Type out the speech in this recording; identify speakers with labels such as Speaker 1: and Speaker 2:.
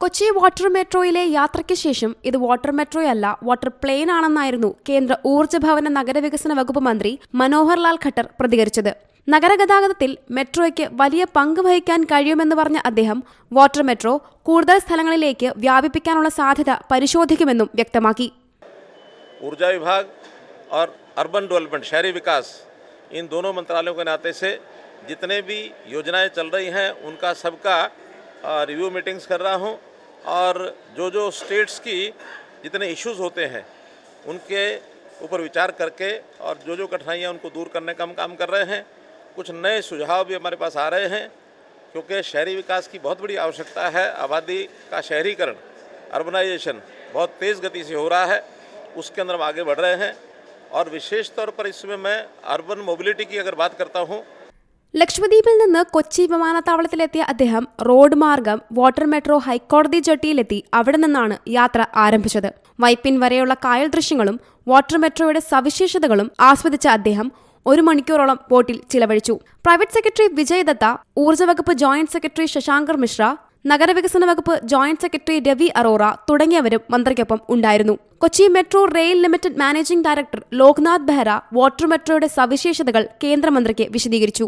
Speaker 1: Kochi water മെട്രോയിലെ യാത്രയ്ക്ക് ശേഷം ഇത് വാട്ടർ മെട്രോയല്ല വാട്ടർ പ്ലെയിൻ ആണെന്നായിരുന്നു കേന്ദ്ര ഊർജ്ജ ഭവന നഗരവികസന വകുപ്പ് മന്ത്രി മനോഹർ ലാൽ ഖട്ടർ പ്രതികരിച്ചത് നഗരഗതാഗതത്തിൽ മെട്രോയ്ക്ക് വലിയ പങ്ക് വഹിക്കാൻ കഴിയുമെന്ന് പറഞ്ഞ അദ്ദേഹം വാട്ടർ മെട്രോ കൂടുതൽ സ്ഥലങ്ങളിലേക്ക് വ്യാപിപ്പിക്കാനുള്ള സാധ്യത പരിശോധിക്കുമെന്നും വ്യക്തമാക്കി
Speaker 2: ऊर्जा विभाग और अर्बन डेवलपमेंट शहरी विकास इन दोनों मंत्रालयों के नाते से जितने भी योजनाएं चल रही हैं उनका सबका रिव्यू मीटिंग्स कर रहा हूं और जो जो स्टेट्स की जितने इश्यूज़ होते हैं, उनके ऊपर विचार करके और जो जो कठिनाइयाँ उनको दूर करने का हम काम कर रहे हैं, कुछ नए सुझाव भी हमारे पास आ रहे हैं, क्योंकि शहरी विकास की बहुत बड़ी आवश्यकता है, आबादी का शहरीकरण अर्बनाइजेशन बहुत तेज़ गति से हो रहा है, उसके अंदर हम आगे बढ़ रहे हैं और विशेष तौर पर इसमें मैं अर्बन मोबिलिटी की अगर बात करता हूँ
Speaker 1: ലക്ഷദ്വീപിൽ നിന്ന് കൊച്ചി വിമാനത്താവളത്തിലെത്തിയ അദ്ദേഹം റോഡ് മാർഗം വാട്ടർ മെട്രോ ഹൈക്കോടതി ജട്ടിയിലെത്തി അവിടെ നിന്നാണ് യാത്ര ആരംഭിച്ചത്. വൈപ്പിൻ വരെയുള്ള കായൽ ദൃശ്യങ്ങളും വാട്ടർ മെട്രോയുടെ സവിശേഷതകളും ആസ്വദിച്ച അദ്ദേഹം ഒരു മണിക്കൂറോളം ബോട്ടിൽ ചിലവഴിച്ചു. പ്രൈവറ്റ് സെക്രട്ടറി വിജയ് ദത്ത ഊർജ വകുപ്പ് ജോയിന്റ് സെക്രട്ടറി ശശാങ്കർ മിശ്ര നഗരവികസന വകുപ്പ് ജോയിന്റ് സെക്രട്ടറി രവി അറോറ തുടങ്ങിയവരും മന്ത്രിക്കൊപ്പം ഉണ്ടായിരുന്നു. Kochi metro rail limited managing director Loknath Behera water മെട്രോയുടെ സവിശേഷതകൾ കേന്ദ്രമന്ത്രിക്ക് വിശദീകരിച്ചു.